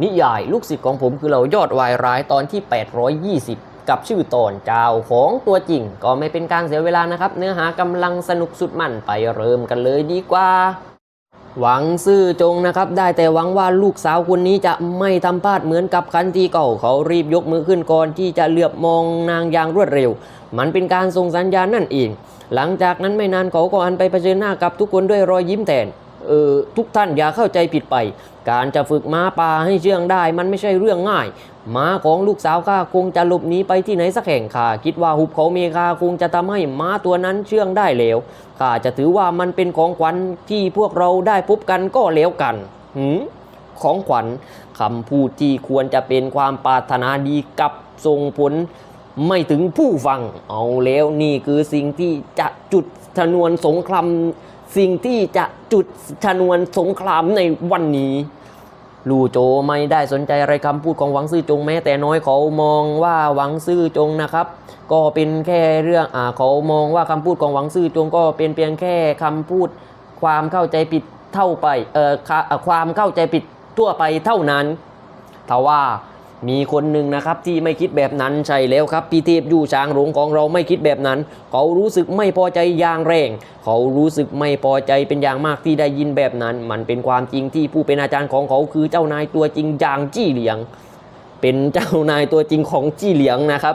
นิยายลูกศิษย์ของผมคือเรายอดวายร้ายตอนที่ 820 กับชื่อตอนเจ้าของตัวจริง ก็ไม่เป็นการเสียเวลานะครับ เนื้อหากำลังสนุกสุดมันไปเริ่มกันเลยดีกว่า หวังซื่อจงนะครับ ได้แต่หวังว่าลูกสาวคนนี้จะไม่ทำพลาดเหมือนกับคันทีเก่าเขารีบยกมือขึ้นก่อนที่จะเหลือบมองนางอย่างรวดเร็ว มันเป็นการส่งสัญญาณนั่นเองหลังจากนั้นไม่นานเขาก็หันไปเผชิญหน้ากับทุกคนด้วยรอยยิ้มแทน ทุกท่านอย่าเข้าใจผิดไป การจะฝึกม้าป่าให้เชื่องได้ มันไม่ใช่เรื่องง่าย ม้าของลูกสาวข้าคงจะหลบหนีไปที่ไหนสักแห่งข้าคิดว่าหุบเขาเมคาคงจะทำให้ม้าตัวนั้นเชื่องได้แล้วข้าจะถือว่ามันเป็นของขวัญที่พวกเราได้พบกันก็แล้วกันหืมของขวัญคำพูดที่ควรจะเป็นความปรารถนาดีกับส่งผลไม่ถึงผู้ฟัง เอาแล้วนี่คือสิ่งที่จะจุดชนวนสงคราม สิ่งที่จะจุดชนวนสงครามในวันนี้ลู่โจไม่ได้สนใจอะไรคำพูดของหวังซื่อจงแม้แต่น้อยเขามองว่าหวังซื่อจงนะครับ ก็เป็นแค่เรื่องอ่าเขามองว่าคำพูดของหวังซื่อจงก็เป็นเพียงแค่คำพูดความเข้าใจผิดเท่าไปเอ่อความเข้าใจผิดทั่วไปเท่านั้นทว่า มีคนหนึ่งนะครับที่ไม่คิดแบบนั้นใช่แล้วครับพี่เทพอยู่ช้างหลงของเราไม่คิดแบบนั้น เขารู้สึกไม่พอใจอย่างแรง เขารู้สึกไม่พอใจเป็นอย่างมากที่ได้ยินแบบนั้น มันเป็นความจริงที่ผู้เป็นอาจารย์ของเขาคือเจ้านายตัวจริงอย่างจี้เหลียง เป็นเจ้านายตัวจริงของจี้เหลียงนะครับ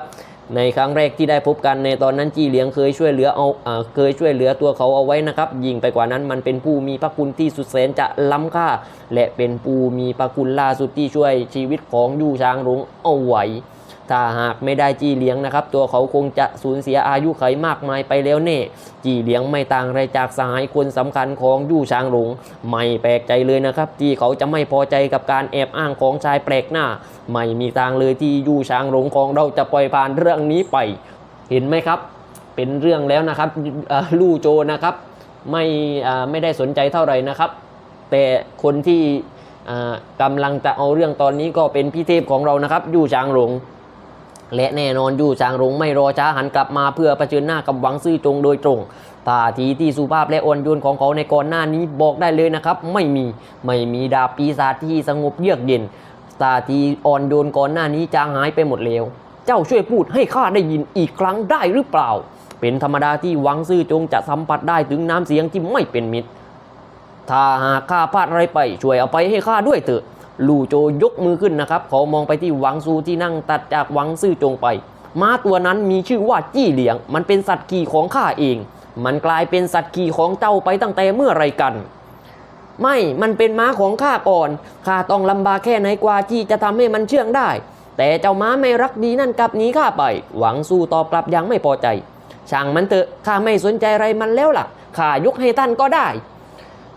ในครั้งแรกที่ได้พบกันในตอนนั้นจี้เหลียงเคยช่วยเหลือเอาอเคยช่วยเหลือตัวเขาเอาไว้นะครับยิ่งไปกว่านั้นมันเป็นผู้มีพระคุณที่สุดแสนจะล้ำค่า และเป็นผู้มีพระคุณล่าสุดที่ช่วยชีวิตของยู่ช้างหลงเอาไว้ ถ้าหากไม่ได้จี้เลี้ยงนะครับ ตัวเขาคงจะสูญเสียอายุไขมากมายไปแล้วแน่ จี้เลี้ยงไม่ต่างอะไรจากสหายคนสำคัญของยู่ช้างหลง ไม่แปลกใจเลยนะครับที่เขาจะไม่พอใจกับการแอบอ้างของชายแปลกหน้า ไม่มีทางเลยที่ยู่ช้างหลงของเราจะปล่อยผ่านเรื่องนี้ไป เห็นไหมครับ เป็นเรื่องแล้วนะครับลู่โจนะครับ ไม่ไม่ได้สนใจเท่าไหร่นะครับ แต่คนที่อ่ากำลังจะเอาเรื่องตอนนี้ก็เป็นพี่เทพของเรานะครับยู่ช้างหลง และแน่นอนยู่ช้างหลงไม่รอช้าหันกลับมาเพื่อเผชิญหน้ากับหวังซื่อจงโดยตรงท่าทีที่สุภาพและอ่อนโยนของเขาในก่อนหน้านี้บอกได้เลยนะครับ ไม่มีไม่มีดาบปีศาจที่สงบเยือกเย็นท่าทีอ่อนโยนก่อนหน้านี้จางหายไปหมดแล้ว เจ้าช่วยพูดให้ข้าได้ยินอีกครั้งได้หรือเปล่า เป็นธรรมดาที่หวังซื่อจงจะสัมผัสได้ถึงน้ำเสียงที่ไม่เป็นมิตร ถ้าหากข้าพลาดอะไรไปช่วยเอาไปให้ข้าด้วยเถอะ ลู่โจยกมือขึ้นนะครับเขามองไปที่หวังซูที่นั่งตัดจากหวังซื่อจงไป ม้าตัวนั้นมีชื่อว่าจี้เหลียง มันเป็นสัตว์ขี่ของข้าเอง มันกลายเป็นสัตว์ขี่ของเจ้าไปตั้งแต่เมื่อไรกัน ไม่ มันเป็นม้าของข้าก่อน ข้าต้องลำบากแค่ไหนกว่าที่จะทำให้มันเชื่องได้ แต่เจ้าม้าไม่รักดีนั่นกลับหนีข้าไป หวังสู้ตอบกลับอยังไม่พอใจ ช่างมันเถอะ ข้าไม่สนใจอะไรมันแล้วล่ะ ข้ายกให้ท่านก็ได้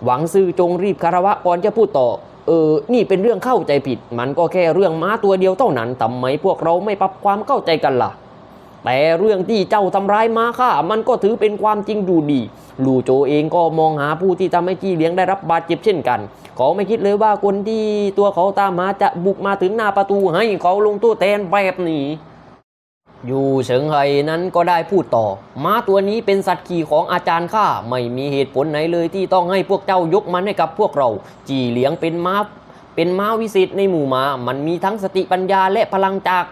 หวังซื่อจงรีบคารวะก่อนจะพูดต่อ ออ นี่เป็นเรื่องเข้าใจผิด มันก็แค่เรื่องม้าตัวเดียวเท่านั้นทำไมพวกเราไม่ปรับความเข้าใจกันล่ะ แต่เรื่องที่เจ้าทำร้ายม้าข้ามันก็ถือเป็นความจริงอยู่ดี ลูโจเองก็มองหาผู้ที่ทำให้จี้เลี้ยงได้รับบาดเจ็บเช่นกัน เขาไม่คิดเลยว่าคนที่ตัวเขาตามมาจะบุกมาถึงหน้าประตูให้เขาลงโตู้แทนแบบนี้ อยู่เฉิงไห่นั้นก็ได้พูดต่อ ม้าตัวนี้เป็นสัตว์ขี่ของอาจารย์ข้าไม่มีเหตุผลไหนเลยที่ต้องให้พวกเจ้ายกมันให้กับพวกเรา จีเหลียงเป็นม้าเป็นม้าวิเศษในหมู่ม้า มันมีทั้งสติปัญญาและพลังจาก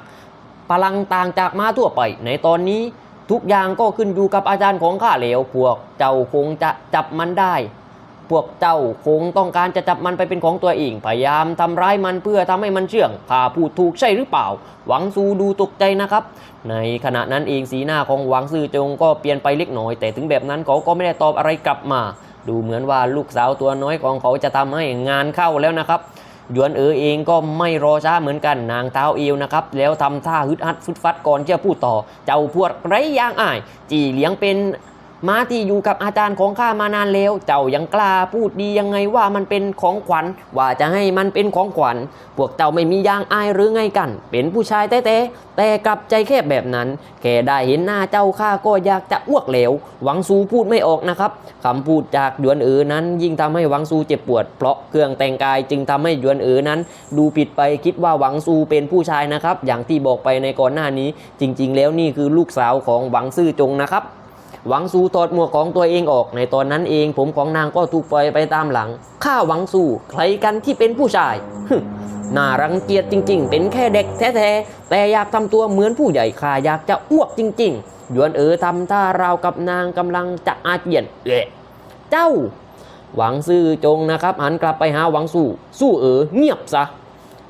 พลังต่างจากม้าทั่วไป ในตอนนี้ทุกอย่างก็ขึ้นอยู่กับอาจารย์ของข้าแล้วพวกเจ้าคงจะจับมันได้ พวกเจ้าคงต้องการจะจับมันไปเป็นของตัวเอง พยายามทำร้ายมันเพื่อทำให้มันเชื่องข้าพูดถูกใช่หรือเปล่า หวังซูดูตกใจนะครับ ในขณะนั้นเองสีหน้าของหวังซือจงก็เปลี่ยนไปเล็กน้อย แต่ถึงแบบนั้นเขาก็ไม่ได้ตอบอะไรกลับมา ดูเหมือนว่าลูกสาวตัวน้อยของเขาจะทำให้งานเข้าแล้วนะครับหยวนเอ๋อเองก็ไม่รอช้าเหมือนกันนางเท้าเอวนะครับ แล้วทำท่าฮึดฮัดฟึดฟัดก่อนจะพูดต่อ เจ้าพวกไรยางอ้าย จีเหลียงเป็น ม้าที่อยู่กับอาจารย์ของข้ามานานแล้ว เจ้ายังกล้าพูดดียังไงว่ามันเป็นของขวัญ ว่าจะให้มันเป็นของขวัญ พวกเจ้าไม่มียางอายหรือไงกัน เป็นผู้ชายแท้ๆแต่กลับใจแคบแบบนั้น แค่ได้เห็นหน้าเจ้าข้าก็อยากจะอ้วกเหลว หวังซูพูดไม่ออกนะครับคำพูดจากหยวนเอ๋อนั้น ยิ่งทำให้หวังซูเจ็บปวด เพราะเครื่องแต่งกายจึงทำให้หยวนเอ๋อนั้น ดูผิดไปคิดว่าหวังซูเป็นผู้ชายนะครับ อย่างที่บอกไปในก่อนหน้านี้ จริง ๆ แล้วนี่คือลูกสาวของหวังซื่อจงนะครับ หวังซูถอดหมวกของตัวเองออก ในตอนนั้นเองผมของนางก็ถูกปล่อยไปตามหลัง ข้าหวังซูใครกันที่เป็นผู้ชายฮึน่ารังเกียจจริง ๆ เป็นแค่เด็กแท้ๆ แต่อยากทำตัวเหมือนผู้ใหญ่ข้าอยากจะอ้วกจริง ๆ ยวนเอ๋อทำท่าราวกับนางกำลังจะอาเจียนเอะเจ้า หวังซื่อจงนะครับ หันกลับไปหาหวังสู้ สู้เอ๋อเงียบซะ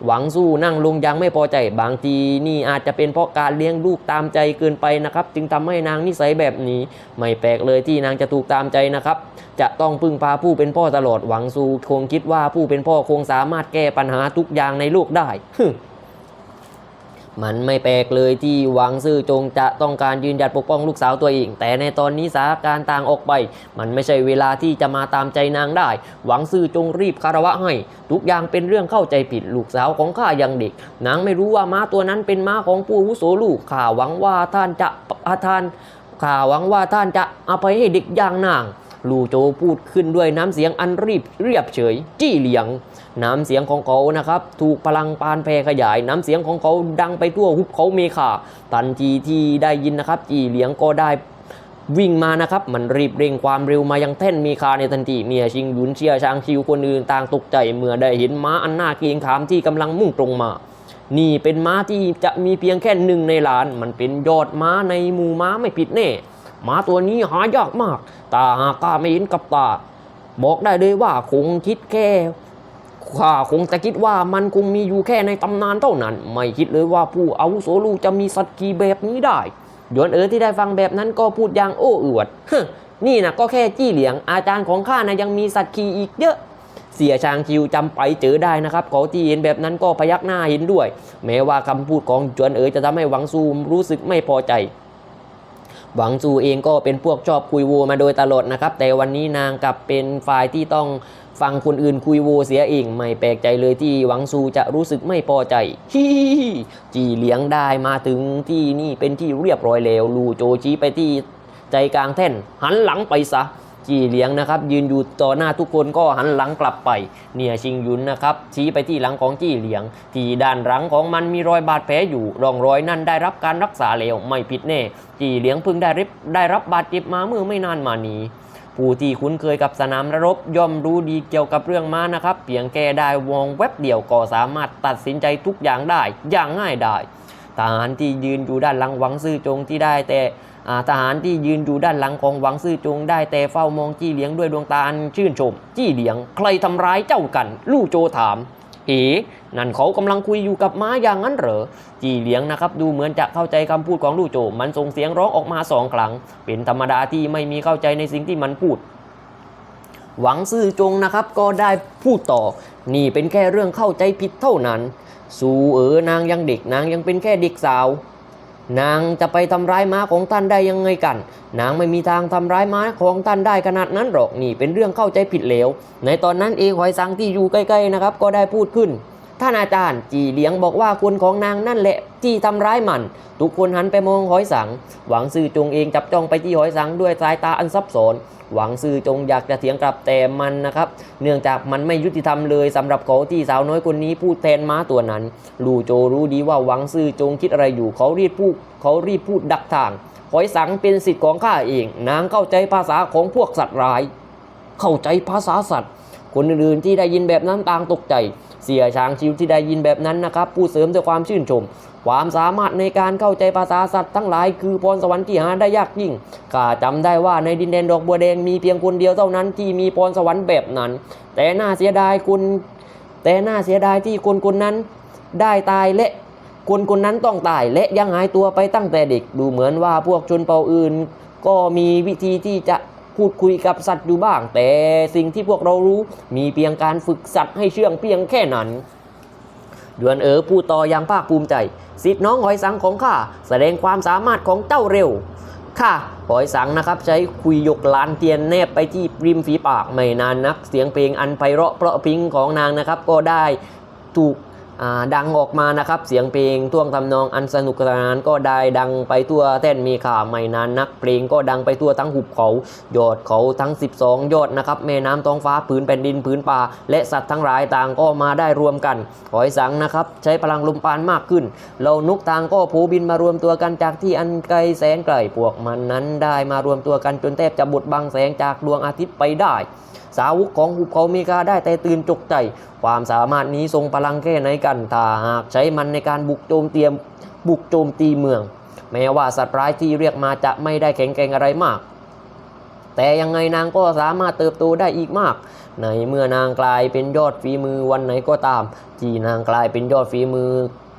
หวังสู้นั่งลงยังไม่พอใจ บางทีนี่อาจจะเป็นเพราะการเลี้ยงลูกตามใจเกินไปนะครับ จึงทำให้นางนิสัยแบบนี้ ไม่แปลกเลยที่นางจะถูกตามใจนะครับ จะต้องพึ่งพาผู้เป็นพ่อตลอดหวังสู้คงคิดว่าผู้เป็นพ่อคงสามารถแก้ปัญหาทุกอย่างในโลกได้ มันไม่แปลกเลยที่หวังซื่อจงจะต้องการยืนหยัดปกป้องลูกสาวตัวเอง แต่ในตอนนี้สถานการณ์ต่างออกไป มันไม่ใช่เวลาที่จะมาตามใจนางได้ หวังซื่อจงรีบคารวะให้ ทุกอย่างเป็นเรื่องเข้าใจผิดลูกสาวของข้ายังเด็ก นางไม่รู้ว่าม้าตัวนั้นเป็นม้าของผู้อาวุโสลูกข้าหวังว่าท่านจะอาทานข้าหวังว่าท่านจะอภัยให้เด็กอย่างนาง ลู่โจพูดขึ้นด้วยน้ำเสียงอันรีบเรียบเฉย จี้เหลียง น้ำเสียงของเขานะครับ ถูกพลังปานแพร่ขยาย น้ำเสียงของเขาดังไปทั่วหุบเขาเมฆาทันทีที่ได้ยินนะครับจี้เหลียงก็ได้วิ่งมานะครับ มันรีบเร่งความเร็วมายังแท่นมีคาในทันทีเมียชิงหยุนเชียชางชิวคนอื่นต่างตกใจเมื่อได้เห็นม้าอันน่าเกรงขามที่กำลังมุ่งตรงมา นี่เป็นม้าที่จะมีเพียงแค่หนึ่งในล้าน มันเป็นยอดม้าในหมู่ม้าไม่ผิดแน่ มาตัวนี้หายากมากตาหากข้าไม่เห็นกับตา บอกได้เลยว่าคงคิดแค่ข้าคงจะคิดว่ามันคงมีอยู่แค่ในตำนานเท่านั้น ไม่คิดเลยว่าผู้อาวุโสลูกจะมีสัตว์กีแบบนี้ได้หยวนเอ๋อที่ได้ฟังแบบนั้นก็พูดอย่างโอ้อวดฮนี่นะก็แค่จี้เหลียง อาจารย์ของข้านะยังมีสัตว์กีอีกเยอะ เสียชางคิวจำไปเจอได้นะครับเขาที่เห็นแบบนั้นก็พยักหน้าเห็นด้วย แม้ว่าคำพูดของจวนเอ๋อจะทำให้หวังซูมรู้สึกไม่พอใจ หวังซูเองก็เป็นพวกชอบคุยโวมาโดยตลอดนะครับ แต่วันนี้นางกลับเป็นฝ่ายที่ต้องฟังคนอื่นคุยโวเสียเองไม่แปลกใจเลยที่หวังซูจะรู้สึกไม่พอใจฮิจีเหลียงได้มาถึงที่นี่เป็นที่เรียบร้อยแล้ว ลูโจชี้ไปที่ใจกลางแท่น หันหลังไปซะ จีเหลียงนะครับ ยืนอยู่ต่อหน้าทุกคนก็หันหลังกลับไป เนี่ยชิงยุนนะครับชี้ไปที่หลังของจี้เหลียง ที่ด้านหลังของมันมีรอยบาดแผลอยู่ร่องรอยนั้นได้รับการรักษาแล้วไม่ผิดแน่ จีเหลียงเพิ่งได้รับได้รับบาดเจ็บมาเมื่อไม่นานมานี้ผู้ที่คุ้นเคยกับสนามรบย่อมรู้ดีเกี่ยวกับเรื่องม้านะครับเพียงแค่ได้วงแว็บเดียวก็สามารถตัดสินใจทุกอย่างได้อย่างง่ายได้ทหารที่ยืนอยู่ด้านหลังหวังซื่อจงที่ได้แต่ ทหารที่ยืนอยู่ด้านหลังของหวังซื่อจงได้แต่เฝ้ามองจี้เหลียงด้วยดวงตาอันชื่นชม จี้เหลียง ใครทำร้ายเจ้ากัน ลู่โจถามเอ๋นั่นเขากำลังคุยอยู่กับม้าอย่างนั้นเหรอ จีเหลียงนะครับ ดูเหมือนจะเข้าใจคำพูดของลู่โจ มันส่งเสียงร้องออกมาสองครั้ง เป็นธรรมดาที่ไม่มีเข้าใจในสิ่งที่มันพูด หวังซื่อจงนะครับก็ได้พูดต่อ นี่เป็นแค่เรื่องเข้าใจผิดเท่านั้น สู่เออนางยังเด็กนางยังเป็นแค่เด็กสาว นางจะไปทำร้ายม้าของท่านได้ยังไงกัน นางไม่มีทางทำร้ายม้าของท่านได้ขนาดนั้นหรอกนี่เป็นเรื่องเข้าใจผิดเลวในตอนนั้นเองหอยสังที่อยู่ใกล้ๆนะครับก็ได้พูดขึ้น ท่านอาจารย์ จีเหลียงบอกว่าคนของนางนั่นแหละที่ทำร้ายมัน ทุกคนหันไปมองหอยสัง หวังซื่อจงเองจับจ้องไปที่หอยสังด้วยสายตาอันซับซ้อนหวังซื่อจงอยากจะเถียงกลับแต่มันนะครับ เนื่องจากมันไม่ยุติธรรมเลยสำหรับเขาที่สาวน้อยคนนี้พูดแทนม้าตัวนั้น ลู่โจรู้ดีว่าหวังซื่อจงคิดอะไรอยู่เขารีบพูดเขารีบพูดดักทางหอยสังเป็นสิทธิ์ของข้าเอง นางเข้าใจภาษาของพวกสัตว์ร้าย เข้าใจภาษาสัตว์ คนอื่นๆที่ได้ยินแบบนั้นต่างตกใจ เสียช้างชิวที่ได้ยินแบบนั้นนะครับพูดเสริมด้วยความชื่นชม ความสามารถในการเข้าใจภาษาสัตว์ทั้งหลายคือพรสวรรค์ที่หาได้ยากยิ่งข้าจำได้ว่าในดินแดนดอกบัวแดงมีเพียงคนเดียวเท่านั้นที่มีพรสวรรค์แบบนั้น แต่น่าเสียดายคุณ แต่น่าเสียดายที่คนคนนั้นได้ตายและคนคนนั้นต้องตายและยังหายตัวไปตั้งแต่เด็กดูเหมือนว่าพวกชนเผ่าอื่น ก็มีวิธีที่จะ พูดคุยกับสัตว์อยู่บ้าง แต่สิ่งที่พวกเรารู้มีเพียงการฝึกสัตว์ให้เชื่องเพียงแค่นั้นดวนเอ๋อพูดต่ออย่างภาคภูมิใจสิทธิ์น้องหอยสังของข้าแสดงความสามารถของเจ้าเร็วค่ะหอยสังนะครับใช้คุยยกลานเทียนแนบไปที่ริมฝีปากไม่นานนัก เสียงเพลงอันไพเราะเพราะพิงของนางนะครับก็ได้ถูก ดังออกมานะครับเสียงเพลงท่วงทำนองอันสนุกสนานก็ได้ดังไปทั่วแท่นมีข่าไม่นานนักเพลงก็ดังไปทั่วทั้งหุบเขายอดเขาทั้ง 12 ยอดนะครับแม่น้ำท้องฟ้าผืนแผ่นดินผืนป่า และสัตว์ทั้งหลายต่างก็มาได้รวมกันหอยสังนะครับใช้พลังลมปานมากขึ้นเรานกต่างก็โผบินมารวมตัวกันจากที่อันไกลแสนไกลพวกมันนั้นได้มารวมตัวกันจนแทบจะบดบังแสงจากดวงอาทิตย์ไปได้สาวกของหุบเขาเมกาได้แต่ตื่นจกใจ ความสามารถนี้ทรงพลังแค่ไหนกัน ถ้าหากใช้มันในการบุกโจมเตรียมบุกโจมตีเมือง แม้ว่าสัตว์ร้ายที่เรียกมาจะไม่ได้แข็งแกร่งอะไรมาก แต่ยังไงนางก็สามารถเติบโตได้อีกมาก ในเมื่อนางกลายเป็นยอดฝีมือวันไหนก็ตาม ที่นางกลายเป็นยอดฝีมือ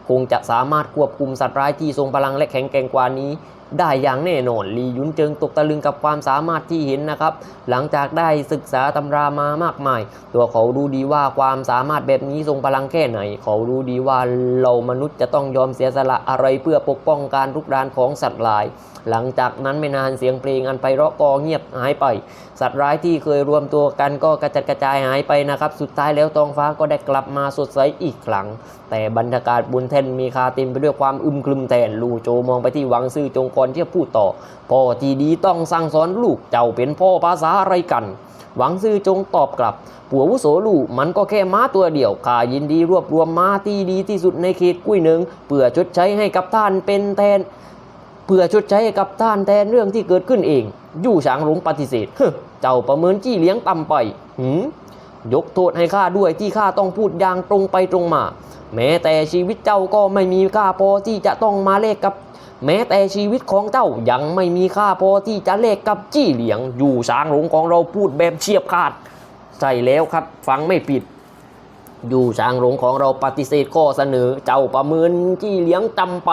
คงจะสามารถควบคุมสัตว์ร้ายที่ทรงพลังและแข็งแกร่งกว่านี้ ได้อย่างแน่นอนลียุนเจิงตกตะลึงกับความสามารถที่เห็นนะครับ หลังจากได้ศึกษาตำรามามากมาย ตัวเขารู้ดีว่าความสามารถแบบนี้ทรงพลังแค่ไหน เขารู้ดีว่าเรามนุษย์จะต้องยอมเสียสละอะไรเพื่อปกป้องการรุกรานของสัตว์หลาย หลังจากนั้นไม่นานเสียงเพลงอันไพเราะก็เงียบหายไป สัตว์ร้ายที่เคยรวมตัวกันก็กระจัดกระจายหายไปนะครับ สุดท้ายแล้วท้องฟ้าก็ได้กลับมาสดใสอีกครั้ง แต่บรรยากาศบนแท่นมีคาเต็มไปด้วยความอึมครึมแทนลู่โจมองไปที่หวังซื่อจงกรที่จะพูดต่อพ่อที่ดีต้องสั่งสอนลูกเจ้าเป็นพ่อภาษาอะไรกัน หวังซื่อจงตอบกลับผัววุโสลูกมันก็แค่ม้าตัวเดียวข้ายินดีรวบรวมม้าที่ดีที่สุดในเขตกุ้ยหนึ่งเพื่อชดใช้ให้กับท่านเป็นแทนเพื่อชดใช้ให้กับท่านแทนเรื่องที่เกิดขึ้นเอง ยู่ฉางหลงปฏิเสธเฮ้เจ้าประเมินจี้เลี้ยงต่ำไปหืมยกโทษให้ข้าด้วยที่ข้าต้องพูดอย่างตรงไปตรงมา แม้แต่ชีวิตเจ้าก็ไม่มีค่าพอที่จะต้องมาเลกกับ แม้แต่ชีวิตของเจ้ายังไม่มีค่าพอที่จะเลกกับจี้เหลียง อยู่ช้างหลงของเราพูดแบบเฉียบขาด ใช่แล้วครับ ฟังไม่ผิด อยู่ช้างหลงของเราปฏิเสธข้อเสนอ เจ้าประเมินจี้เลี้ยงจำไป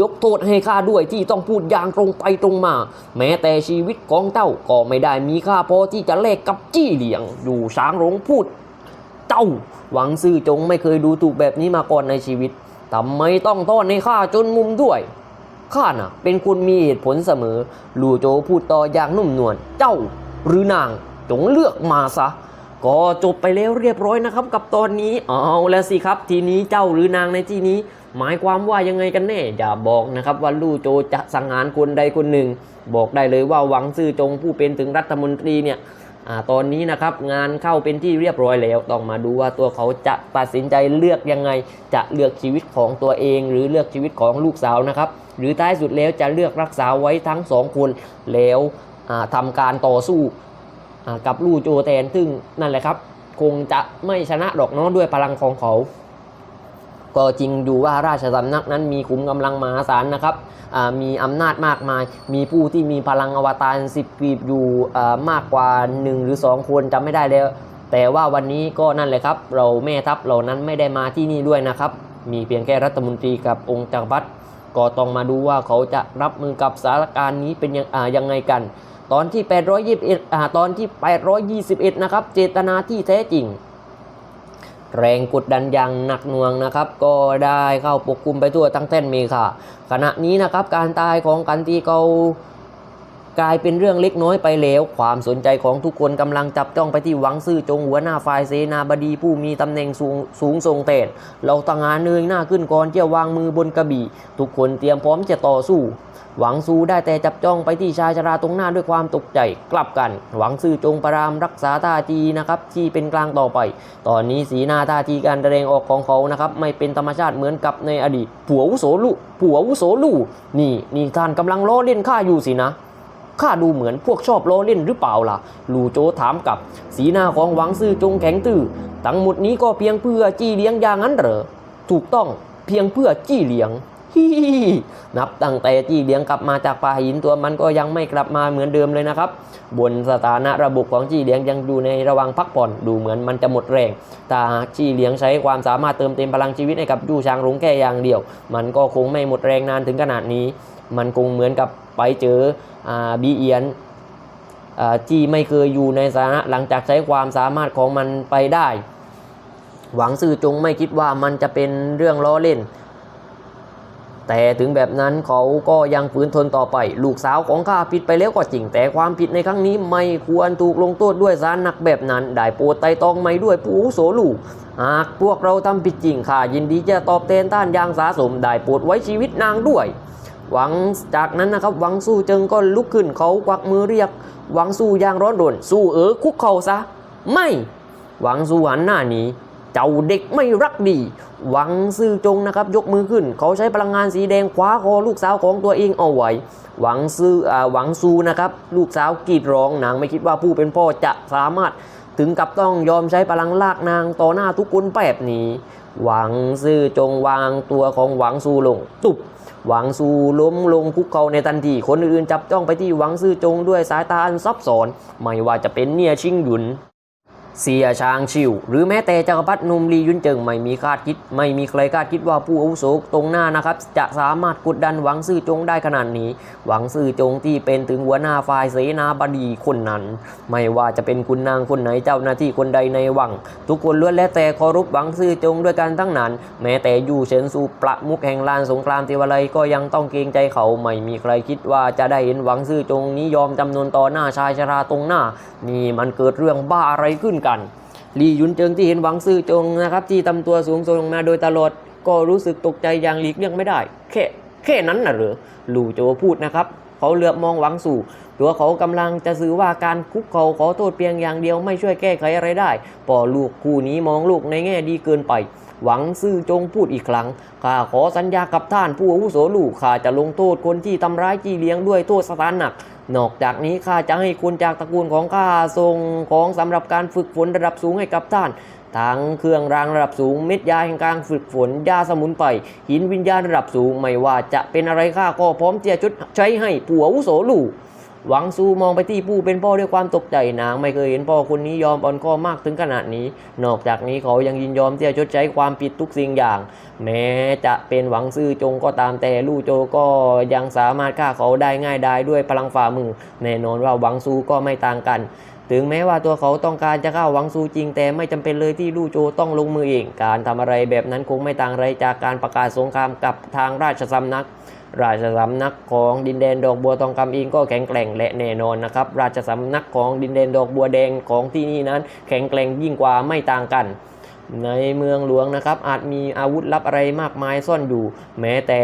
ยกโทษให้ข้าด้วยที่ต้องพูดอย่างตรงไปตรงมา แม้แต่ชีวิตของเจ้าก็ไม่ได้มีค่าพอที่จะเลกกับจี้เหลียง อยู่ช้างหลงพูด เจ้า หวังซื่อจงไม่เคยดูถูกแบบนี้มาก่อนในชีวิตทำไมต้องต้อนในข้าจนมุมด้วย ข้าน่ะ เป็นคนมีเหตุผลเสมอ ลู่โจพูดต่ออย่างนุ่มนวลเจ้าหรือนางจงเลือกมาซะก็จบไปแล้วเรียบร้อยนะครับ กับตอนนี้เอาแล้วสิครับ ทีนี้เจ้าหรือนางในที่นี้ หมายความว่ายังไงกันแน่อย่าบอกนะครับว่าลู่โจจะสังหารคนใดคนหนึ่ง บอกได้เลยว่าหวังซื่อจงผู้เป็นถึงรัฐมนตรีเนี่ย อตอนนี้นะครับงานเข้าเป็นที่เรียบร้อยแล้วต้องมาดูว่าตัวเขาจะตัดสินใจเลือกยังไง จะเลือกชีวิตของตัวเอง หรือเลือกชีวิตของลูกสาวนะครับ หรือท้ายสุดแล้วจะเลือกรักษาไว้ทั้งสองคนแล้วทำทำการต่อสู้กับลู่โจแทนซึ่งนั่นแหละครับ คงจะไม่ชนะดอกน้องด้วยพลังของเขา ก็จริงอยู่ว่าราชสำนักนั้นมีขุมกำลังมหาศาลนะครับมีอำนาจมากมาย มีผู้ที่มีพลังอวตารสิบกีบอยู่มากกว่า 1 หรือ 2 คนจำไม่ได้แล้ว แต่ว่าวันนี้ก็นั่นเลยครับ เราแม่ทัพเหล่านั้นไม่ได้มาที่นี่ด้วยนะครับ มีเพียงแค่รัฐมนตรีกับองค์จักรพรรดิก็ต้องมาดูว่าเขาจะรับมือกับสถานการณ์นี้เป็นยังอ่ายังไงกัน ตอนที่ 821อ่าตอนที่ 821 นะครับ เจตนาที่แท้จริง แรงกดดันอย่างหนักหน่วงนะครับ ก็ได้เข้าปกคลุมไปทั่วทั้งแท่นเมฆาขณะนี้นะครับการตายของกันตีเกากลายเป็นเรื่องเล็กน้อยไปแล้ว ความสนใจของทุกคนกำลังจับจ้องไปที่หวังซื่อจงหัวหน้าฝ่ายเสนาบดีผู้มีตำแหน่งสูงสูงทรงเตนเราตั้งงานเนยหน้าขึ้นก่อนจะวางมือบนกระบี่ ทุกคนเตรียมพร้อมจะต่อสู้ หวังซูได้แต่จับจ้องไปที่ชายชราตรงหน้าด้วยความตกใจกลับกัน หวังซื่อจงประรามรักษาท่าทีนะครับที่เป็นกลางต่อไป ตอนนี้สีหน้าท่าทีการแสดงออกของเขานะครับไม่เป็นธรรมชาติเหมือนกับในอดีต ผัวอาวุโสลุผัวอาวุโสลุนี่นี่ท่านกำลังล้อเล่นข้าอยู่สินะข้าดูเหมือนพวกชอบล้อเล่นหรือเปล่าล่ะ ลูโจถามกับ สีหน้าของหวังซื่อจงแข็งตื้อทั้งหมดนี้ก็เพียงเพื่อจี้เลี้ยงอย่างนั้นเหรอถูกต้องเพียงเพื่อจี้เลี้ยง นับตั้งแต่จี้เลี้ยงกลับมาจากป่าหินตัวมันก็ยังไม่กลับมาเหมือนเดิมเลยนะครับ บนสถานะระบบของจี้เลี้ยงยังอยู่ในระว่างพักผ่อนดูเหมือนมันจะหมดแรงแต่หากจี้เลี้ยงใช้ความสามารถเติมเต็มพลังชีวิตให้กับยู่ชางรุงแค่อย่างเดียว มันก็คงไม่หมดแรงนานถึงขนาดนี้ มันคงเหมือนกับไปเจอบีเอียนอ่าที่ไม่เคยอยู่ในสถานะหลังจากใช้ความสามารถของมันไปได้ หวังซื่อจงไม่คิดว่ามันจะเป็นเรื่องล้อเล่น แต่ถึงแบบนั้นเขาก็ยังฝืนทนต่อไป ลูกสาวของข้าผิดไปแล้วก็จริง แต่ความผิดในครั้งนี้ไม่ควรถูกลงโทษด้วยสารหนักแบบนั้น ได้โปรดไต่ตองไม่ด้วยผู้อาวุโสลูก หากพวกเราทำผิดจริงข้ายินดีจะตอบแทนต้านอย่างสาสม ได้โปรดไว้ชีวิตนางด้วย หวังจากนั้นนะครับหวังสู้จึงก็ลุกขึ้นเขาควักมือเรียก หวังสู้อย่างร้อนรนสู้เออคุกเข่าซะ ไม่ หวังสู้หันหน้าหนี เจ้าเด็กไม่รักดี หวังซื่อจงนะครับยกมือขึ้น เขาใช้พลังงานสีแดงคว้าคอลูกสาวของตัวเองเอาไว้ หวังซื่อหวังซูนะครับลูกสาวกรีดร้องนางไม่คิดว่าผู้เป็นพ่อจะสามารถถึงกับต้องยอมใช้พลังลากนางต่อหน้าทุกคนแบบนี้ หวังซื่อจงวางตัวของหวังซูลง ตุบหวังซูล้มลงคุกเข่าในทันทีคนอื่นจับจ้องไปที่หวังซื่อจงด้วยสายตาอันซับซ้อน ไม่ว่าจะเป็นเนี่ยชิงหยุน เสียชางชิว หรือแม้แต่จักรพรรดินุ่มลียุนเจิงไม่มีคาดคิด ไม่มีใครคาดคิดว่าผู้อาวุโสตรงหน้านะครับ จะสามารถกดดันหวังซื่อจงได้ขนาดนี้ หวังซื่อจงที่เป็นถึงหัวหน้าฝ่ายเสนาบดีคนนั้น ไม่ว่าจะเป็นคุณนางคนไหนเจ้าหน้าที่คนใดในวัง ทุกคนล้วนแล้วแต่เคารพหวังซื่อจงด้วยกันทั้งนั้น แม้แต่ยู่เฉินซูประมุขแห่งลานสงครามเทวาลัยก็ยังต้องเกรงใจเขาไม่มีใครคิดว่าจะได้เห็นหวังซื่อจงนี้ยอมจำนวนต่อหน้าชายชราตรงหน้า นี่มันเกิดเรื่องบ้าอะไรขึ้นกันลียุนเจิงที่เห็นหวังซื่อจงนะครับที่ทำตัวสูงส่งมาโดยตลอด ก็รู้สึกตกใจอย่างหลีกเลี่ยงไม่ได้ แค่แค่นั้นน่ะหรือลู่โจพูดนะครับ เขาเหลือบมองหวังสู่ตัวเขากำลังจะสื่อว่าการคุกเขาขอโทษเพียงอย่างเดียวไม่ช่วยแก้ไขอะไรได้ปอลูกคู่นี้มองลูกในแง่ดีเกินไป หวังซื่อจงพูดอีกครั้งข้าขอสัญญากับท่านผู้อาวุโสลูกข้าจะลงโทษคนที่ทำร้ายจีเลี้ยงด้วยโทษสถานหนัก นอกจากนี้ข้าจะให้คุณจากตระกูลของข้าส่งของสำหรับการฝึกฝนระดับสูงให้กับท่าน ทั้งเครื่องรางระดับสูงเม็ดยาแห่งการฝึกฝนยาสมุนไพรหินวิญญาณระดับสูง ไม่ว่าจะเป็นอะไรข้าก็พร้อมที่จะชดใช้ให้ผัวอุโสลูก หวังซูมองไปที่ผู้เป็นพ่อด้วยความตกใจนางไม่เคยเห็นพ่อคนนี้ยอมอ่อนข้อมากถึงขนาดนี้ นอกจากนี้เขายังยินยอมที่จะชดใช้ความผิดทุกสิ่งอย่าง แม้จะเป็นหวังซื่อจงก็ตามแต่ลู่โจก็ยังสามารถฆ่าเขาได้ง่ายไดายด้วยพลังฝ่ามือ แน่นอนว่าหวังซูก็ไม่ต่างกันถึงแม้ว่าตัวเขาต้องการจะฆ่าหวังซูจริง แต่ไม่จำเป็นเลยที่ลู่โจต้องลงมือเอง การทำอะไรแบบนั้นคงไม่ต่างอะไรจากการประกาศสงครามกับทางราชสำนัก ราชสำนักของดินแดนดอกบัวทองคำเองก็แข็งแกร่งและแน่นอนนะครับ ราชสำนักของดินแดนดอกบัวแดงของที่นี่นั้น แข็งแกร่งยิ่งกว่าไม่ต่างกันในเมืองหลวงนะครับ อาจมีอาวุธลับอะไรมากมายซ่อนอยู่ แม้แต่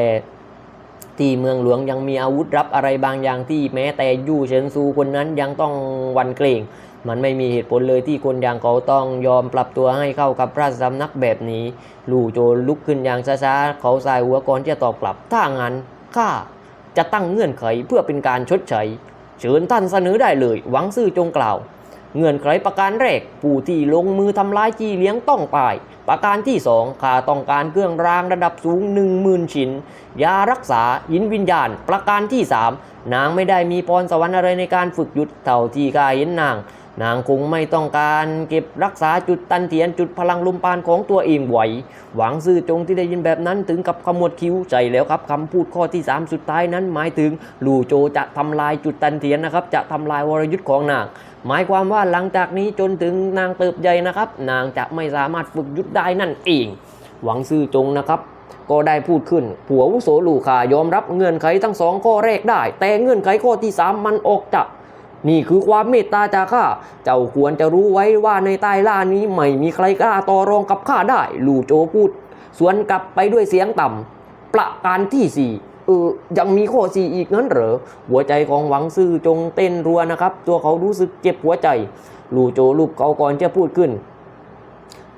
ที่เมืองหลวงยังมีอาวุธลับอะไรบางอย่างที่แม้แต่ยู่เฉินซูคนนั้นยังต้องวันเกรงมันไม่มีเหตุผลเลยที่คนอย่างเขาต้องยอมปรับตัวให้เข้ากับราชสำนักแบบนี้ ลู่โจรลุกขึ้นอย่างช้าๆเขาสายหัวก่อนที่จะตอบกลับถ้างั้น ข้าจะตั้งเงื่อนไขเพื่อเป็นการชดเชยเชิญท่านเสนอได้เลยหวังซื่อจงกล่าว เงื่อนไขประการแรกผู้ที่ลงมือทำร้ายจีเลี้ยงต้องตาย ประการที่สองข้าต้องการเครื่องรางระดับสูงหนึ่งหมื่นชิ้นยารักษาหินวิญญาณ ประการที่สามนางไม่ได้มีพรสวรรค์อะไรในการฝึกหยุดเท่าที่ข้าเห็นนาง นางคงไม่ต้องการเก็บรักษาจุดตันเทียนจุดพลังลมปานของตัวเองไหว หวังซื่อจงที่ได้ยินแบบนั้นถึงกับขมวดคิ้วใจแล้วครับคำพูดข้อที่ 3 สุดท้ายนั้นหมายถึงลู่โจจะทำลายจุดตันเทียนนะครับ จะทำลายวรยุทธ์ของนางหมายความว่าหลังจากนี้จนถึงนางเติบใหญ่นะครับ นางจะไม่สามารถฝึกยุทธได้นั่นเอง หวังซื่อจงนะครับก็ได้พูดขึ้น ผัววุโสลูกขายอมรับเงื่อนไขทั้งสองข้อแรกได้ แต่เงื่อนไขข้อที่สามมันออกจาก นี่คือความเมตตาจากข้า เจ้าควรจะรู้ไว้ว่าในใต้ล่านี้ไม่มีใครกล้าต่อรองกับข้าได้ ลู่โจพูด สวนกลับไปด้วยเสียงต่ำ ประการที่สี่เออยังมีข้อสี่อีกนั้นเหรอ หัวใจของหวังซื่อจงเต้นรัวนะครับ ตัวเขารู้สึกเจ็บหัวใจ ลู่โจลูกเขาก่อนจะพูดขึ้น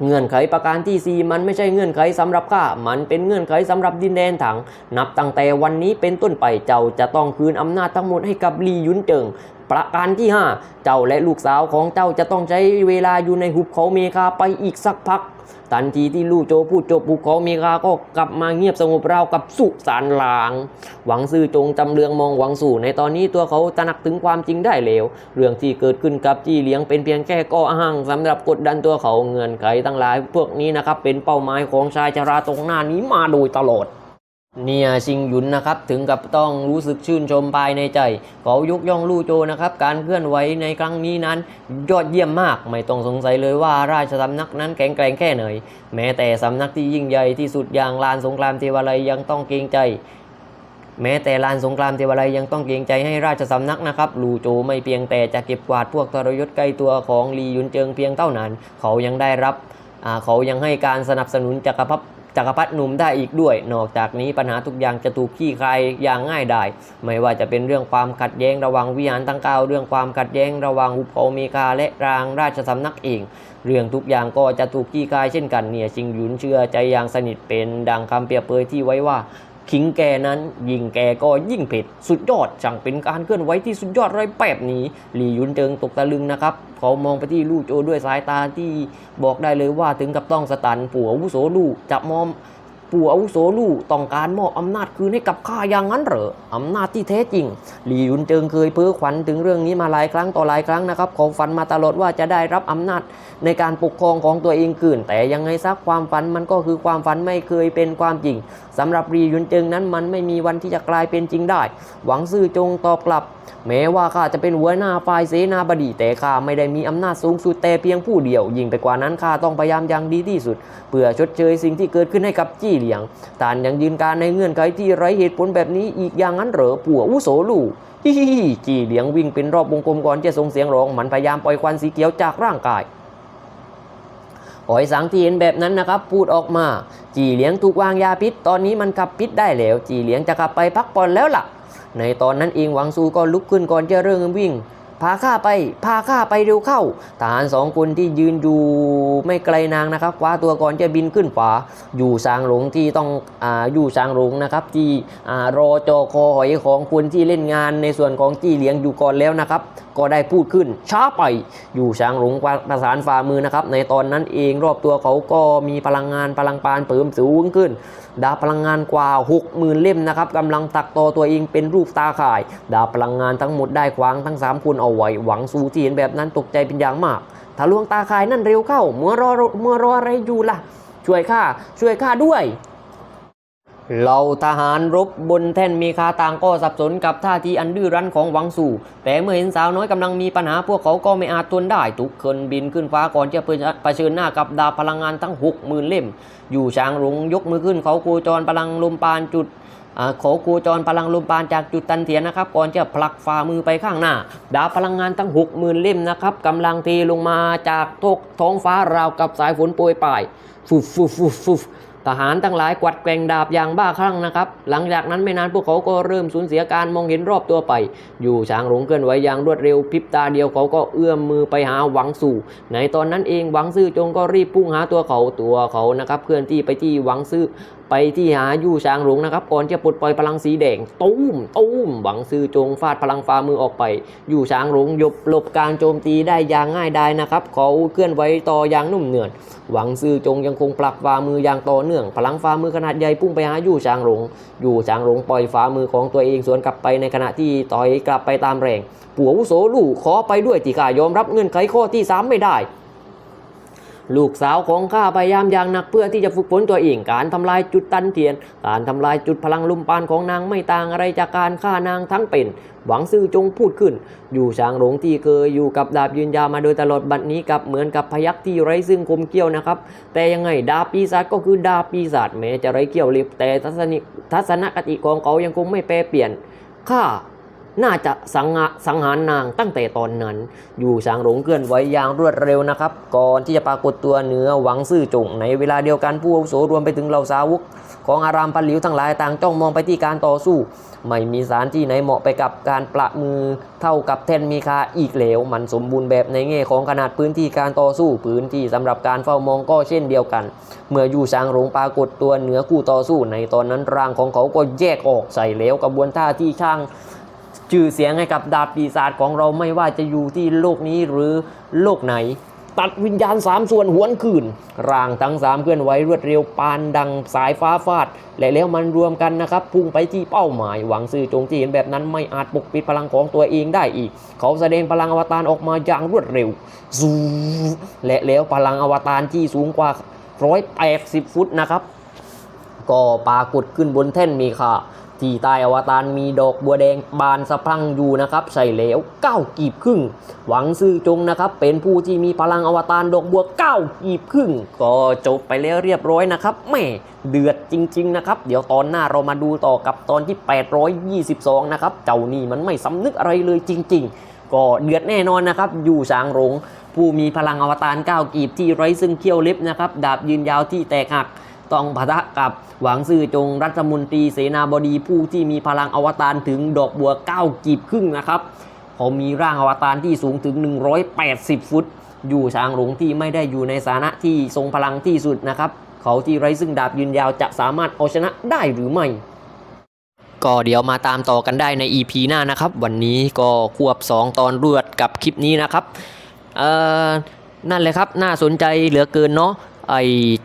เงื่อนไขประการที่ 4 มันไม่ใช่เงื่อนไขสำหรับข้า มันเป็นเงื่อนไขสำหรับดินแดนถัง นับตั้งแต่วันนี้เป็นต้นไปเจ้าจะต้องคืนอำนาจทั้งหมดให้กับลียุนเจิง ประการที่ 5 เจ้าและลูกสาวของเจ้าจะต้องใช้เวลาอยู่ในหุบเขาเมคาไปอีกสักพัก ทันทีที่ลู่โจพูดจบหุบเขาเมคาก็กลับมาเงียบสงบราวกับสุสานลาง หวังซื่อจงจำเรืองมองหวังสู่ในตอนนี้ตัวเขาตระหนักถึงความจริงได้แล้ว เรื่องที่เกิดขึ้นกับจี้เลี้ยงเป็นเพียงแค่ก้ออ้างสำหรับกดดันตัวเขาเงื่อนไขทั้งหลาย พวกนี้นะครับเป็นเป้าหมายของชายชราตรงหน้านี้มาโดยตลอด เนี่ยชิงหยุนนะครับถึงกับต้องรู้สึกชื่นชมภายในใจ เขายกย่องลู่โจนะครับ การเคลื่อนไหวในครั้งนี้นั้น ยอดเยี่ยมมาก ไม่ต้องสงสัยเลยว่าราชสำนักนั้นแข็งแกร่งแค่ไหน แม้แต่สำนักที่ยิ่งใหญ่ที่สุดอย่างลานสงครามเทวาลัยยังต้องเกรงใจ แม้แต่ลานสงครามเทวาลัยยังต้องเกรงใจให้ราชสำนักนะครับลู่โจไม่เพียงแต่จะเก็บกวาดพวกทรยศใกล้ตัวของลียุนเจิงเพียงเท่านั้น เขายังได้รับเขายังให้การสนับสนุนจักรพรรดิ จักรพรรดิหนุ่มได้อีกด้วย นอกจากนี้ปัญหาทุกอย่างจะถูกขี้คายอย่างง่ายดายไม่ว่าจะเป็นเรื่องความขัดแย้งระหว่างวิหารตั้งเก้าเรื่องความขัดแย้งระหว่างหุบเขาเมกาและรางราชสำนักเองเรื่องทุกอย่างก็จะถูกขี้คายเช่นกันเนี่ยชิงหยุนเชื่อใจอย่างสนิทเป็นดังคำเปรียบเปยที่ไว้ว่า ขิงแกนั้นยิงแกก็ยิ่งเผ็ดสุดยอดช่างเป็นการเคลื่อนไหวที่สุดยอดไรแบบนี้หลี่ยุนเจิงตกตะลึงนะครับเขามองไปที่ลู่โจด้วยสายตาที่บอกได้เลยว่าถึงกับต้องสตันผัววุโสลู่จับมอม ปู่อาวุโสลู่ต้องการมอบอำนาจคืนให้กับข้าอย่างนั้นเหรออำนาจที่แท้จริง หลี่หยุนเจิงเคยเพ้อขวัญถึงเรื่องนี้มาหลายครั้งต่อหลายครั้งนะครับเขาฝันมาตลอดว่าจะได้รับอำนาจในการปกครองของตัวเองคืน แต่ยังไงซักความฝันมันก็คือความฝันไม่เคยเป็นความจริงสำหรับหลี่หยุนเจิงนั้นมันไม่มีวันที่จะกลายเป็นจริงได้ หวังซื่อจงตอบกลับ แม้ว่าข้าจะเป็นหัวหน้าฝ่ายเสนาบดีแต่ข้าไม่ได้มีอำนาจสูงสุดแต่เพียงผู้เดียว ยิ่งไปกว่านั้นข้าต้องพยายามอย่างดีที่สุด เพื่อชดเชยสิ่งที่เกิดขึ้นให้กับจี้เหลียงตานยังยืนการในเงื่อนไขที่ไร้เหตุผลแบบนี้อีกอย่างนั้นเหรอผัวอุโสลู่ฮิฮิฮิจี้เหลียงวิ่งเป็นรอบวงกลมก่อนจะส่งเสียงร้องมันพยายามปล่อยควันสีเขียวจากร่างกายหอยสังที่เห็นแบบนั้นนะครับ พูดออกมา จีเหลียงถูกวางยาพิษ ตอนนี้มันขับพิษได้แล้ว จีเหลียงจะกลับไปพักผ่อนแล้วล่ะ ในตอนนั้นเองหวังซูก็ลุกขึ้นก่อนจะเริ่มวิ่ง พาข้าไป พาข้าไปเร็วเข้า ทหารสองคนที่ยืนอยู่ไม่ไกลนางนะครับคว้าตัวก่อนจะบินขึ้นฟ้า อยู่ซางหลงที่ต้องอ่าอยู่ซางหลงนะครับที่อ่ารอจอคอหอยของคนที่เล่นงานในส่วนของจี้เหลียงอยู่ก่อนแล้วนะครับ ก็ได้พูดขึ้น ช้าไป อยู่ช้างหลงประสานฝ่ามือนะครับ ในตอนนั้นเองรอบตัวเขาก็มีพลังงานพลังปานเพิ่มสูงขึ้น ดาพลังงานกว่า 60,000 เล่มนะครับกำลังตักตอตัวเองเป็นรูปตาข่าย ดาพลังงานทั้งหมดได้ขวางทั้ง 3 คนเอาไว้หวังสู้ที่เห็นแบบนั้นตกใจเป็นอย่างมากทะลวงตาข่ายนั่นเร็วเข้า เมื่อรอเมื่อรออะไรอยู่ล่ะ ช่วยข้าช่วยข้าด้วยเราทหารรบบนแท่นมีคาต่างก็สับสนกับท่าทีอันดื้อรั้นของหวังสู่ แต่เมื่อเห็นสาวน้อยกำลังมีปัญหาพวกเขาก็ไม่อาจทนได้ ทุกคนบินขึ้นฟ้าก่อนจะเผชิญหน้ากับดาบพลังงานทั้งหกหมื่นเล่ม อยู่ช้างหลงยกมือขึ้นเขาโคจรพลังลมปานจุด อ่าเขาโคจรพลังลมปานจากจุดตันเทียนนะครับก่อนจะผลักฝ่ามือไปข้างหน้า ดาบพลังงานทั้งหกหมื่นเล่มนะครับกำลังเทลงมาจากทกท้องฟ้าราวกับสายฝนโปรยปลายฟุบฟุบฟุบฟุบทหารทั้งหลายกวัดแกว่งดาบอย่างบ้าคลั่งนะครับ หลังจากนั้นไม่นานพวกเขาก็เริ่มสูญเสียการมองเห็นรอบตัวไป อยู่ช้างหลงเคลื่อนไหวอย่างรวดเร็วพริบตาเดียวเขาก็เอื้อมมือไปหาหวังสู่ ในตอนนั้นเองหวังซื่อจงก็รีบพุ่งหาตัวเขาตัวเขานะครับเคลื่อนที่ไปที่หวังซื่อไปที่หายู่ช้างหลงนะครับก่อนจะปลดปล่อยพลังสีแดงตุ้มตุ้มหวังซื่อจงฟาดพลังฝ่ามือออกไป อยู่ช้างหลงยบหลบการโจมตีได้อย่างง่ายดายนะครับเขาเคลื่อนไหวต่ออย่างนุ่มเนือนหวังซื่อจงยังคงปลักฝ่ามืออย่างต่อเนื่อง พลังฝ่ามือขนาดใหญ่พุ่งไปหายู่ช้างหลงอยู่ช้างหลงปล่อยฝ่ามือของตัวเองสวนกลับไปในขณะที่ต่อยกลับไปตามแรงผัววุโสลู่ขอไปด้วยที่ายอมรับเงื่อนไขข้อที่สามไม่ได้ ลูกสาวของข้าพยายามอย่างหนักเพื่อที่จะฝึกฝนตัวเอง การทำลายจุดตันเทียน การทำลายจุดพลังลุมปานของนางไม่ต่างอะไรจากการฆ่านางทั้งเป็น หวังซื่อจงพูดขึ้น อยู่ช้างหลงที่เคยอยู่กับดาบยืนยาวมาโดยตลอดบัดนี้กับเหมือนกับพยักที่ไร้ซึ่งคมเกี้ยวนะครับ แต่ยังไงดาบปีศาจก็คือดาบปีศาจแม้จะไร้เกี้ยวเล็บแต่ทัศนิทัศนคติของเขายังคงไม่แปรเปลี่ยนข้า น่าจะสังหะสังหารนางตั้งแต่ตอนนั้น อยู่ช้างหลงเคลื่อนไหวอย่างรวดเร็วนะครับ ก่อนที่จะปรากฏตัวเหนือหวังซื่อจงในเวลาเดียวกันผู้อาวุโสรวมไปถึงเหล่าสาวก ของอารามพันหลิวทั้งหลายต่างจ้องมองไปที่การต่อสู้ ไม่มีสารที่ไหนเหมาะไปกับการประมือเท่ากับแทนมีคาอีกแล้วมันสมบูรณ์แบบในแง่ของขนาดพื้นที่การต่อสู้พื้นที่สำหรับการเฝ้ามองก็เช่นเดียวกัน เมื่ออยู่ช้างหลงปรากฏตัวเหนือคู่ต่อสู้ ในตอนนั้นร่างของเขาก็แยกออกใส่แล้วกระบวนท่าที่ช่าง ชื่อเสียงให้กับดาบปีศาจของเราไม่ว่าจะอยู่ที่โลกนี้หรือโลกไหน ตัดวิญญาณสามส่วนหวนคืน ร่างทั้งสามเคลื่อนไหวรวดเร็วปานดังสายฟ้าฟาด และแล้วมันรวมกันนะครับ พุ่งไปที่เป้าหมาย หวังซื่อจงที่เห็นแบบนั้นไม่อาจปกปิดพลังของตัวเองได้อีก เขาแสดงพลังอวตารออกมาอย่างรวดเร็วซูและแล้วพลังอวตารที่สูงกว่า180ฟุตนะครับ ก็ปรากฏขึ้นบนแท่นมีค่า ที่ใต้อวตารมีดอกบัวแดงบานสะพรั่งอยู่นะครับใส่แล้วเก้ากีบครึ่ง หวังซื่อจงนะครับ เป็นผู้ที่มีพลังอวตารดอกบัวเก้ากีบครึ่ง ก็จบไปแล้วเรียบร้อยนะครับแม่เดือดจริง ๆ นะครับ เดี๋ยวตอนหน้าเรามาดูต่อกับตอนที่ 822 นะครับ เจ้านี่มันไม่สำนึกอะไรเลยจริง ๆ ก็เดือดแน่นอนนะครับ อยู่สางหลงผู้มีพลังอวตารก้ากีบที่ไร้ซึ่งเขี้ยวเล็บนะครับ ดาบยืนยาวที่แตกหัก ต้องปะทะกับหวังซื่อจงรัฐมนตรีเสนาบดีผู้ที่มีพลังอวตารถึงดอกบัว9กีบครึ่งนะครับเขามีร่างอวตารที่สูงถึง 180 ฟุต อยู่ช้างหลงที่ไม่ได้อยู่ในสถานะที่ทรงพลังที่สุดนะครับ เขาที่ไร้ซึ่งดาบยืนยาวจะสามารถเอาชนะได้หรือไม่ก็เดี๋ยวมาตามต่อกันได้ใน EP หน้านะครับ วันนี้ก็ควบ 2 ตอนรวดกับคลิปนี้นะครับเอ่อนั่นเลยครับน่าสนใจเหลือเกินเนาะ ไอ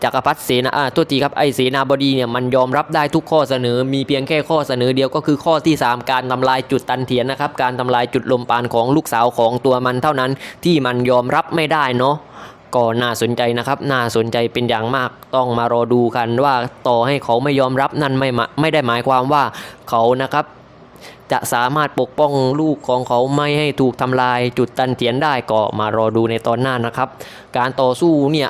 จักรพรรดิเสนาอ่าตัวทีครับไอเสนาบดีเนี่ยมันยอมรับได้ทุกข้อเสนอ มีเพียงแค่ข้อเสนอเดียวก็คือข้อที่ 3 การทำลายจุดตันเถียนนะครับ การทำลายจุดลมปานของลูกสาวของตัวมันเท่านั้นที่มันยอมรับไม่ได้เนาะก็น่าสนใจนะครับ น่าสนใจเป็นอย่างมากต้องมารอดูกันว่าต่อให้เขาไม่ยอมรับนั่นไม่มาไม่ได้หมายความว่าเขานะครับ จะสามารถปกป้องลูกของเขาไม่ให้ถูกทำลายจุดตันเถียนได้ก็มารอดูในตอนหน้านะครับ การต่อสู้เนี่ย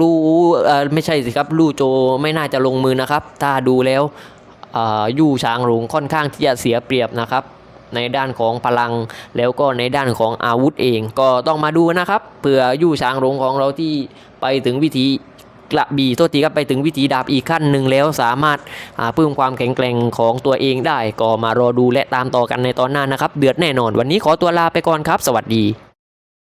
ลู่เออไม่ใช่สิครับลู่โจไม่น่าจะลงมือนะครับ ถ้าดูแล้วอ่ายู่ช้างหลงค่อนข้างที่จะเสียเปรียบนะครับ ในด้านของพลังแล้วก็ในด้านของอาวุธเองก็ต้องมาดูนะครับเผื่อยู่ช้างหลงของเราที่ไปถึงวิธีกระบี่โทษทีครับไปถึงวิธีดาบอีกขั้นหนึ่งแล้วสามารถเพิ่มความแข็งแกร่งของตัวเองได้ ก็มารอดูและตามต่อกันในตอนหน้านะครับ เดือดแน่นอน วันนี้ขอตัวลาไปก่อนครับ สวัสดี